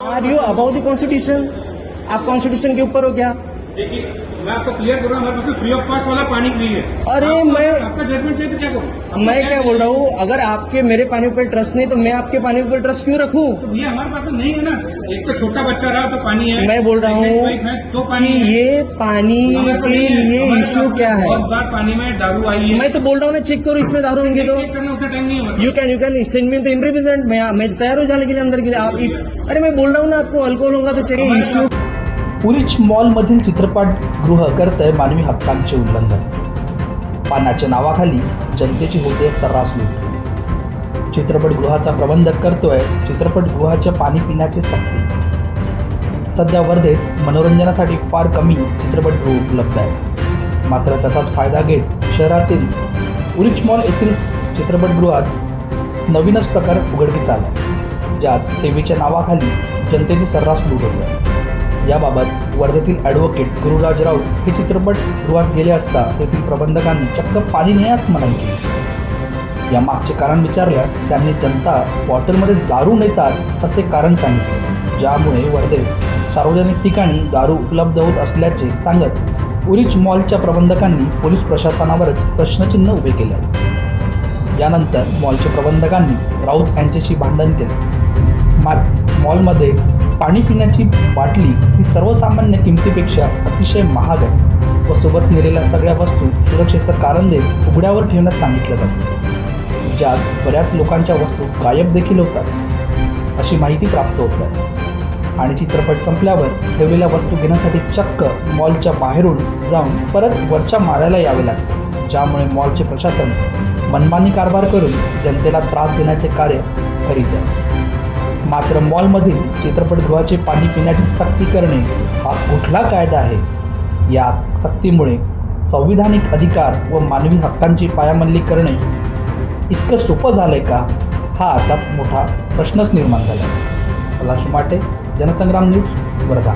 Are you about the constitution आप constitution के ऊपर हो क्या? देखिए मैं आपको क्लियर कर रहा हूँ फ्री ऑफ़ कॉस्ट वाला पानी फ्री है अरे आपको- मैं- आपका जजमेंट चाहिए तो क्या करूँ? मैं क्या बोल रहा हूँ अगर आपके मेरे पानी पर ट्रस्ट नहीं तो मैं आपके पानी पर ट्रस्ट क्यों रखूँ? तो भैया हमारे पास तो नहीं है ना। एक तो छोटा बच्चा रहा तो पानी है। मैं बोल रहा हूँ तो कि पानी ये पानी के लिए इश्यू क्या है? बार पानी में दारू आई है। मैं तो बोल रहा हूँ ना चेक करो इसमें दारू होंगे तो। नहीं you can you can send me तो इन रिप्रेजेंट मैं मैं तैयार हो जाने के लिए अंदर के लिए आप अरे मैं बोल रहा हूँ ना आपको अल्कोहल होगा तो चाहिए इश्यू पुरीच मॉलमधील चित्रपटगृह करतंय मानवी हक्कांचे उल्लंघन. पानाच्या नावाखाली जनतेची होते सर्रास लूट. चित्रपटगृहाचा प्रबंधक करतोय चित्रपटगृहाच्या पाणी पिण्याचे सक्ती. सध्या वर्धेत मनोरंजनासाठी फार कमी चित्रपटगृह उपलब्ध आहे. मात्र त्याचाच फायदा घेत शहरातील उरिच मॉल येथील चित्रपटगृहात नवीनच प्रकार उघडकीस आला ज्यात सेवेच्या नावाखाली जनतेची सर्रास लूट होते. आहे याबाबत वर्धेतील ॲडव्होकेट गुरुराज राऊत हे चित्रपटगृहात गेले असता तेथील प्रबंधकांनी चक्क पाणी नेण्यास मनाई केली. या मागचे कारण विचारल्यास त्यांनी जनता बॉटलमध्ये दारू नेतात असे कारण सांगितले. ज्यामुळे वर्धेत सार्वजनिक ठिकाणी दारू उपलब्ध होत असल्याचे सांगत उरिच मॉलच्या प्रबंधकांनी पोलीस प्रशासनावरच प्रश्नचिन्ह उभे केले. यानंतर मॉलच्या प्रबंधकांनी राऊत यांच्याशी भांडण केले. मा मॉलमध्ये पाणी पिण्याची बाटली ही सर्वसामान्य किमतीपेक्षा अतिशय महाग आहे. व सोबत नेलेल्या सगळ्या वस्तू सुरक्षेचं कारण देत उघड्यावर ठेवण्यास सांगितलं जातं. ज्यात बऱ्याच लोकांच्या वस्तू गायब देखील होतात अशी माहिती प्राप्त होत आहे आणि चित्रपट संपल्यावर ठेवलेल्या वस्तू घेण्यासाठी चक्क मॉलच्या बाहेरून जाऊन परत वरच्या माळ्याला यावे लागते ज्यामुळे मॉलचे प्रशासन मनमानी कारभार करून जनतेला त्रास देण्याचे कार्य करीत आहे. मात्र मॉलमधील चित्रपटगृहाचे पाणी पिण्याची सक्ती करणे हा कुठला कायदा आहे? या सक्तीमुळे संविधानिक अधिकार व मानवी हक्कांची पायामल्ली करणे इतकं सोपं झालं आहे का? हा आता मोठा प्रश्नच निर्माण झाला. आहे पलाश माटे जनसंग्राम न्यूज वर्धा.